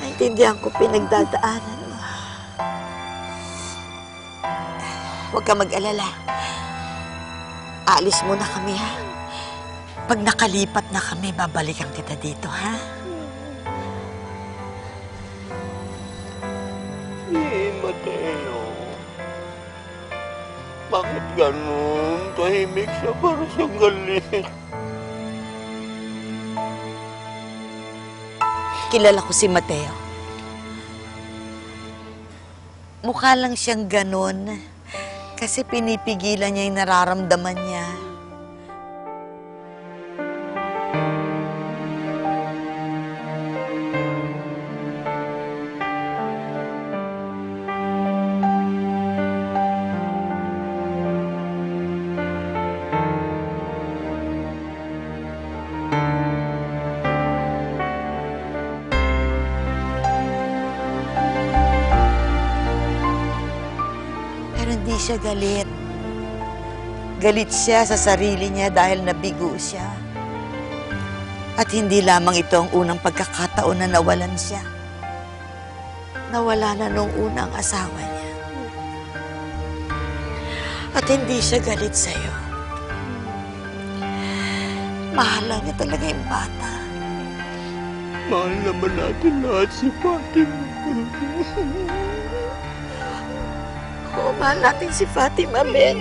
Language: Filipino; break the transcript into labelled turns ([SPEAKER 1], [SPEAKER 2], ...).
[SPEAKER 1] Naintindihan ko pinagdadaanan mo. Huwag ka mag-alala. Aalis muna kami, ha? Pag nakalipat na kami, babalikan kita dito, ha?
[SPEAKER 2] Eh, Mateo. Bakit ganun? Tahimik siya para siyang galit.
[SPEAKER 1] Kilala ko si Mateo. Mukha lang siyang ganon. Kasi pinipigilan niya yung nararamdaman niya. Pero hindi siya galit. Galit siya sa sarili niya dahil nabigo siya. At hindi lamang ito ang unang pagkakataon na nawalan siya. Nawala na nung unang asawa niya. At hindi siya galit sa'yo. Mahal niya talaga yung bata.
[SPEAKER 2] Mahal naman natin lahat si Fatima.
[SPEAKER 1] Oo, mahal natin si Fatima, Ben.